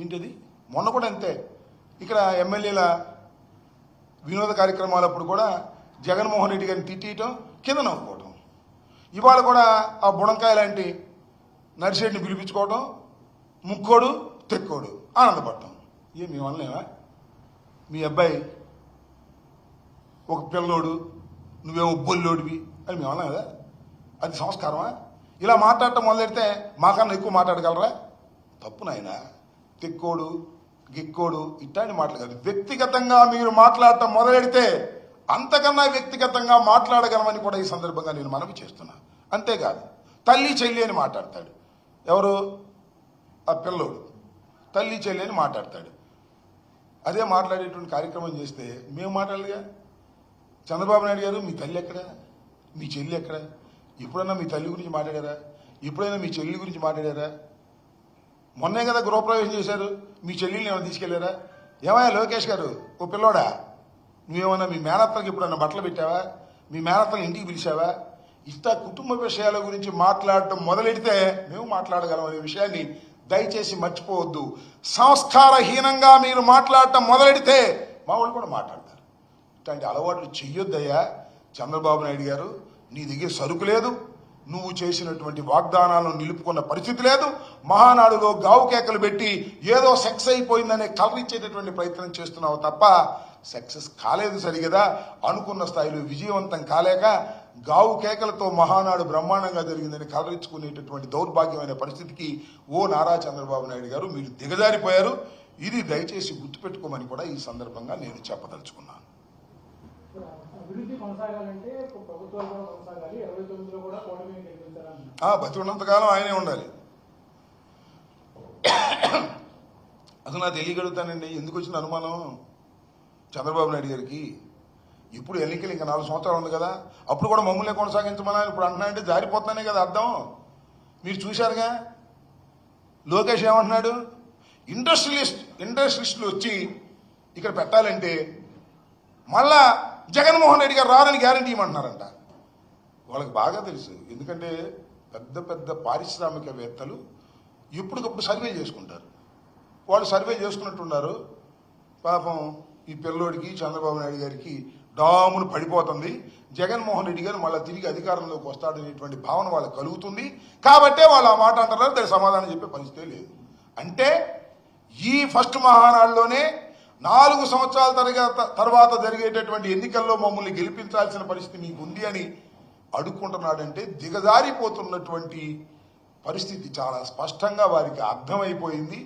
ఏంటిది? మొన్న కూడా అంతే. ఇక్కడ ఎమ్మెల్యేల వినోద కార్యక్రమాలప్పుడు కూడా జగన్మోహన్ రెడ్డి గారిని తిట్టియటం కింద నవ్వుకోవటం. ఇవాళ కూడా ఆ బుడంకాయ లాంటి నర్సిరెడ్డిని పిలిపించుకోవటం ముక్కోడు తెక్కోడు ఆనందపడటం. ఏ మీ వల్లనేవా మీ అబ్బాయి ఒక పిల్లోడు నువ్వేమో బొల్లోడివి అని మేము అన్నాం కదా అది సంస్కారమా? ఇలా మాట్లాడటం మొదలెడితే మాకన్నా ఎక్కువ మాట్లాడగలరా? తప్పు నాయనా. తిక్కోడు గిక్కోడు ఇట్లాంటి మాటలు కాదు. వ్యక్తిగతంగా మీరు మాట్లాడటం మొదలెడితే అంతకన్నా వ్యక్తిగతంగా మాట్లాడగలమని కూడా ఈ సందర్భంగా నేను మనవి చేస్తున్నా. అంతేకాదు తల్లి చెల్లి అని మాట్లాడతాడు. ఎవరు? ఆ పిల్లోడు. తల్లి చెల్లి అని మాట్లాడతాడు. అదే మాట్లాడేటువంటి కార్యక్రమం చేస్తే మేము మాట్లాడలేగా చంద్రబాబు నాయుడు గారు మీ తల్లి ఎక్కడ? మీ చెల్లి ఎక్కడ? ఎప్పుడైనా మీ తల్లి గురించి మాట్లాడారా? ఎప్పుడైనా మీ చెల్లి గురించి మాట్లాడారా? మొన్నే కదా గృహప్రవేశం చేశారు. మీ చెల్లెల్ని ఏమైనా తీసుకెళ్ళారా? ఏమయ్యా లోకేష్ గారు? ఓ పిల్లోడా? నువ్వేమన్నా మీ మేనత్తలకు ఎప్పుడన్నా బట్టలు పెట్టావా? మీ మేనత్తలు ఇంటికి పిలిచావా? ఇంత కుటుంబ విషయాల గురించి మాట్లాడటం మొదలెడితే మేము మాట్లాడగలం అనే విషయాన్ని దయచేసి మర్చిపోవద్దు. సంస్కారహీనంగా మీరు మాట్లాడటం మొదలెడితే మా వాళ్ళు కూడా మాట్లాడతారు. ఇట్లాంటి అలవాట్లు చెయ్యొద్దయ్యా. చంద్రబాబు నాయుడు గారు నీ దగ్గర సరుకు లేదు. నువ్వు చేసినటువంటి వాగ్దానాలను నిలుపుకున్న పరిస్థితి లేదు. మహానాడులో గావు కేకలు పెట్టి ఏదో సెక్స్ అయిపోయిందనే కలరిచ్చేటటువంటి ప్రయత్నం చేస్తున్నావు తప్ప సక్సెస్ కాలేదు సరిగదా. అనుకున్న స్థాయిలో విజయవంతం కాలేక గావు కేకలతో మహానాడు బ్రహ్మాండంగా జరిగిందని కలరించుకునేటటువంటి దౌర్భాగ్యమైన పరిస్థితికి ఓ నారా చంద్రబాబు నాయుడు గారు మీరు దిగజారిపోయారు. ఇది దయచేసి గుర్తుపెట్టుకోమని కూడా ఈ సందర్భంగా నేను చెప్పదలుచుకున్నాను. అభివృద్ధి కొనసాగాలంటే ప్రభుత్వాలు కూడా కొనసాగాలి. ఇరవై తొమ్మిదిలో కూడా కూటమి బతికున్నంతకాలం ఆయనే ఉండాలి. అసలు నాకు తెలియగలుగుతానండి. ఎందుకు వచ్చిన అనుమానం? చంద్రబాబు నాయుడు గారికి. ఇప్పుడు ఎన్నికలు ఇంకా నాలుగు సంవత్సరాలు ఉంది కదా. అప్పుడు కూడా మమ్మల్ని కొనసాగించమని ఇప్పుడు అంటున్నాడంటే జారిపోతున్నానే కదా అర్థం. మీరు చూశారుగా? లోకేష్ ఏమంటున్నాడు? ఇండస్ట్రియలిస్ట్ ఇండస్ట్రియలిస్టులు వచ్చి ఇక్కడ పెట్టాలంటే మళ్ళా జగన్మోహన్ రెడ్డి గారు రారని గ్యారంటీ ఇవ్వమంటున్నారంట. వాళ్ళకి బాగా తెలుసు. ఎందుకంటే పెద్ద పెద్ద పారిశ్రామికవేత్తలు ఎప్పటికప్పుడు సర్వే చేసుకుంటారు. వాళ్ళు సర్వే చేసుకున్నట్టున్నారు. పాపం ఈ పిల్లోడికి చంద్రబాబు నాయుడు గారికి డామును పడిపోతుంది. జగన్మోహన్ రెడ్డి గారు మళ్ళీ తిరిగి అధికారంలోకి వస్తాడనేటువంటి భావన వాళ్ళకి కలుగుతుంది. కాబట్టే వాళ్ళు ఆ మాట అంటారు దానికి సమాధానం చెప్పే పరిస్థితే లేదు. అంటే ఈ ఫస్ట్ మహానాడులోనే నాలుగు సంవత్సరాల తరగత తర్వాత జరిగేటటువంటి ఎన్నికల్లో మమ్మల్ని గెలిపించాల్సిన పరిస్థితి మీకు ఉంది అని అడుక్కుంటున్నాడంటే దిగజారిపోతున్నటువంటి పరిస్థితి చాలా స్పష్టంగా వారికి అర్థమైపోయింది.